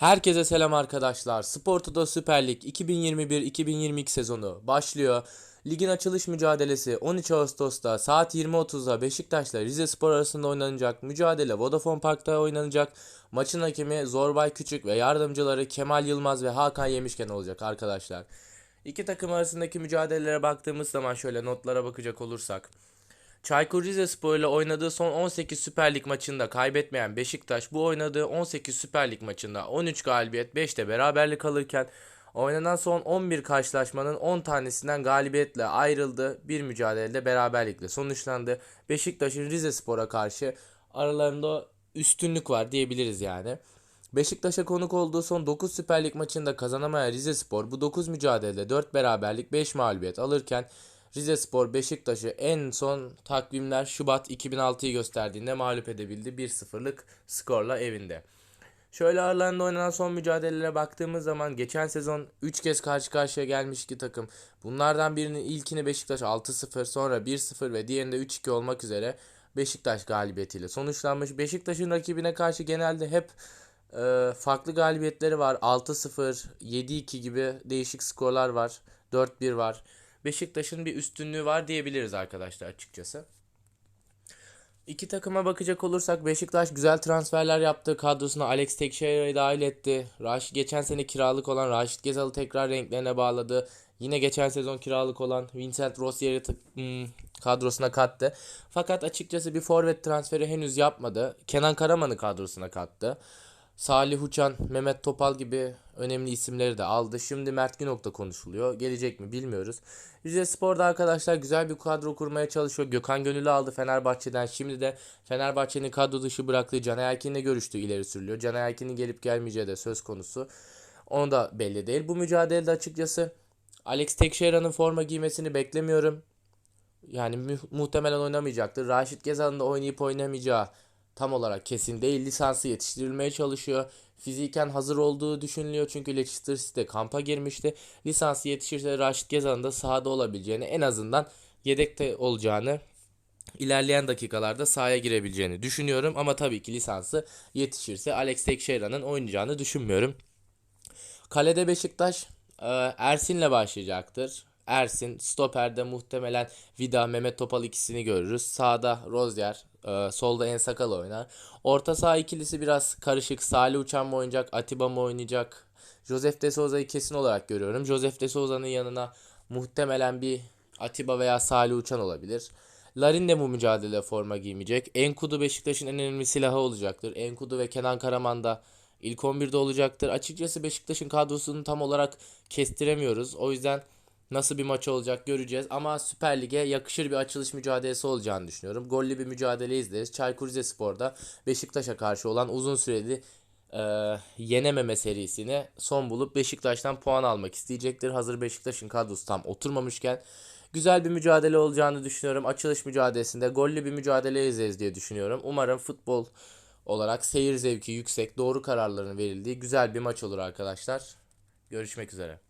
Herkese selam arkadaşlar. Sportoto Süper Lig 2021-2022 sezonu başlıyor. Ligin açılış mücadelesi 13 Ağustos'ta saat 20.30'da Beşiktaş'la Rizespor arasında oynanacak. Mücadele Vodafone Park'ta oynanacak. Maçın hakemi Zorbay Küçük ve yardımcıları Kemal Yılmaz ve Hakan Yemişken olacak arkadaşlar. İki takım arasındaki mücadelelere baktığımız zaman şöyle notlara bakacak olursak. Çaykur Rizespor ile oynadığı son 18 Süper Lig maçında kaybetmeyen Beşiktaş bu oynadığı 18 Süper Lig maçında 13 galibiyet 5'te beraberlik alırken oynanan son 11 karşılaşmanın 10 tanesinden galibiyetle ayrıldı. Bir mücadelede beraberlikle sonuçlandı. Beşiktaş'ın Rizespor'a karşı aralarında üstünlük var diyebiliriz yani. Beşiktaş'a konuk olduğu son 9 Süper Lig maçında kazanamayan Rizespor bu 9 mücadelede 4 beraberlik 5 mağlubiyet alırken Rizespor Beşiktaş'ı en son takvimler Şubat 2006'yı gösterdiğinde mağlup edebildi 1-0'lık skorla evinde. Şöyle aralarında oynanan son mücadelelere baktığımız zaman geçen sezon 3 kez karşı karşıya gelmiş iki takım. Bunlardan birinin ilkini Beşiktaş 6-0 sonra 1-0 ve diğerinde 3-2 olmak üzere Beşiktaş galibiyetiyle sonuçlanmış. Beşiktaş'ın rakibine karşı genelde hep e, farklı galibiyetleri var. 6-0, 7-2 gibi değişik skorlar var. 4-1 var. Beşiktaş'ın bir üstünlüğü var diyebiliriz arkadaşlar açıkçası. İki takıma bakacak olursak Beşiktaş güzel transferler yaptı. Kadrosuna Alex Teixeira'yı dahil etti. Raşit geçen sene kiralık olan Raşit Gezal'ı tekrar renklerine bağladı. Yine geçen sezon kiralık olan Vincent Rossier'i t- hmm, kadrosuna kattı. Fakat açıkçası bir forvet transferi henüz yapmadı. Kenan Karaman'ı kadrosuna kattı. Salih Uçan, Mehmet Topal gibi önemli isimleri de aldı. Şimdi Mert Günok da konuşuluyor. Gelecek mi bilmiyoruz. Rize Spor'da arkadaşlar güzel bir kadro kurmaya çalışıyor. Gökhan Gönül'ü aldı Fenerbahçe'den. Şimdi de Fenerbahçe'nin kadro dışı bıraktığı Caner Erkin'le görüştüğü ileri sürülüyor. Caner Erkin'in gelip gelmeyeceği de söz konusu. Onu da belli değil. Bu mücadelede açıkçası Alex Teixeira'nın forma giymesini beklemiyorum. Yani mu- muhtemelen oynamayacaktır. Raşit Gezal'ın da oynayıp oynamayacağı tam olarak kesin değil. Lisansı yetiştirilmeye çalışıyor. Fiziken hazır olduğu düşünülüyor çünkü Leicester City'de kampa girmişti. Lisansı yetişirse Raşit Gezal'ın da sahada olabileceğini en azından yedekte olacağını ilerleyen dakikalarda sahaya girebileceğini düşünüyorum. Ama tabii ki lisansı yetişirse Alex Teixeira'nın oynayacağını düşünmüyorum. Kalede Beşiktaş e, Ersin'le başlayacaktır. Ersin, stoperde muhtemelen Vida, Mehmet Topal ikisini görürüz. Sağda Rozier, e, solda Ensakal oynar. Orta saha ikilisi biraz karışık. Salih Uçan mı oynayacak, Atiba mı oynayacak? Joseph de Souza'yı kesin olarak görüyorum. Joseph de Souza'nın yanına muhtemelen bir Atiba veya Salih Uçan olabilir. Larin de bu mücadele forma giymeyecek. Enkudu Beşiktaş'ın en önemli silahı olacaktır. Enkudu ve Kenan Karaman da ilk 11'de olacaktır. Açıkçası Beşiktaş'ın kadrosunu tam olarak kestiremiyoruz. O yüzden nasıl bir maç olacak göreceğiz. Ama Süper Lig'e yakışır bir açılış mücadelesi olacağını düşünüyorum. Gollü bir mücadele izleriz. Çaykur Rizespor'da Beşiktaş'a karşı olan uzun süreli e, yenememe serisine son bulup Beşiktaş'tan puan almak isteyecektir. Hazır Beşiktaş'ın kadrosu tam oturmamışken güzel bir mücadele olacağını düşünüyorum. Açılış mücadelesinde gollü bir mücadele izleriz diye düşünüyorum. Umarım futbol olarak seyir zevki yüksek, doğru kararların verildiği güzel bir maç olur arkadaşlar. Görüşmek üzere.